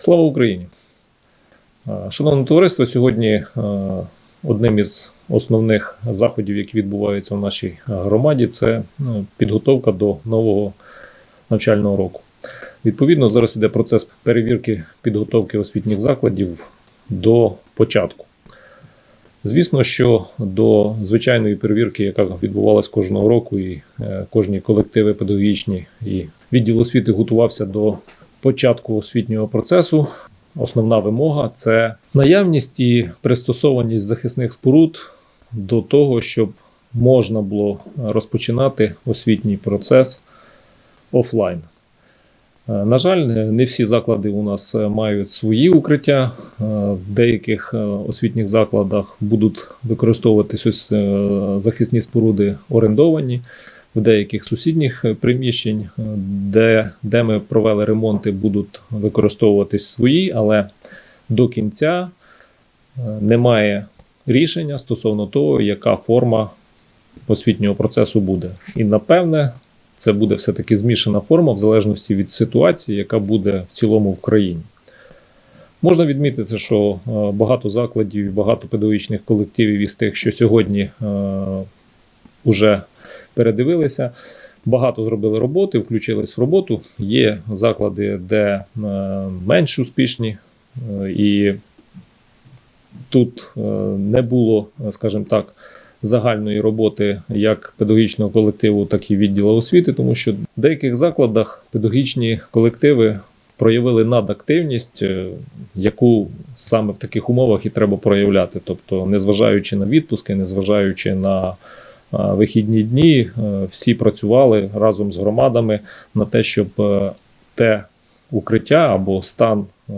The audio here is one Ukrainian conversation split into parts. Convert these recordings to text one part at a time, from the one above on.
Слава Україні! Е, Шановне товариство, сьогодні е, одним із основних заходів, які відбуваються в нашій громаді, це ну, підготовка до нового навчального року. Відповідно, зараз іде процес перевірки підготовки освітніх закладів до початку. Звісно, що до звичайної перевірки, яка відбувалась кожного року, і е, кожні колективи педагогічні і відділ освіти готувався до початку освітнього процесу. Основна вимога це наявність і пристосованість захисних споруд до того, щоб можна було розпочинати освітній процес офлайн. На жаль, не всі заклади у нас мають свої укриття. В деяких освітніх закладах будуть використовуватись е, захисні споруди орендовані. В деяких сусідніх е, приміщень, е, де, де ми провели ремонти, будуть використовуватись свої, але до кінця е, немає рішення стосовно того, яка форма освітнього процесу буде. І напевне, це буде все-таки змішана форма в залежності від ситуації, яка буде в цілому в країні. Можна відмітити, що багато закладів і багато педагогічних колективів із тих, що сьогодні вже передивилися, багато зробили роботи, включились в роботу. Є заклади, де е, менш успішні, е, і тут е, не було, скажімо так, загальної роботи як педагогічного колективу, так і відділу освіти, тому що в деяких закладах педагогічні колективи проявили надактивність, яку саме в таких умовах і треба проявляти. Тобто, незважаючи на відпуски, незважаючи на вихідні дні, е, всі працювали разом з громадами на те, щоб е, те укриття або стан е,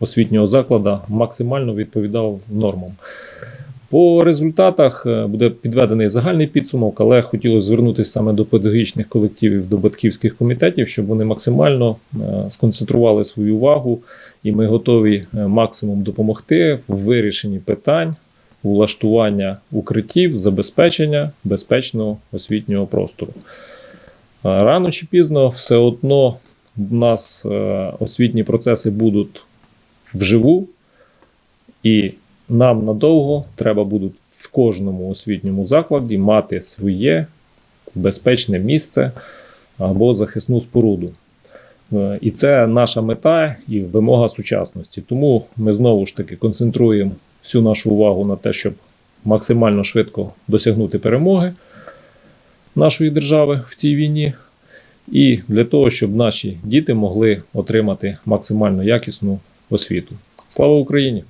освітнього закладу максимально відповідав нормам. По результатах е, буде підведений загальний підсумок, але хотілося звернутися саме до педагогічних колективів, до батьківських комітетів, щоб вони максимально е, сконцентрували свою увагу, і ми готові е, максимум допомогти в вирішенні питань влаштування укриттів, забезпечення безпечного освітнього простору. Рано чи пізно все одно в нас е, освітні процеси будуть вживу, і нам надовго треба буде в кожному освітньому закладі мати своє безпечне місце або захисну споруду. Е, І це наша мета і вимога сучасності. Тому ми знову ж таки концентруємо всю нашу увагу на те, щоб максимально швидко досягнути перемоги нашої держави в цій війні, і для того, щоб наші діти могли отримати максимально якісну освіту. Слава Україні!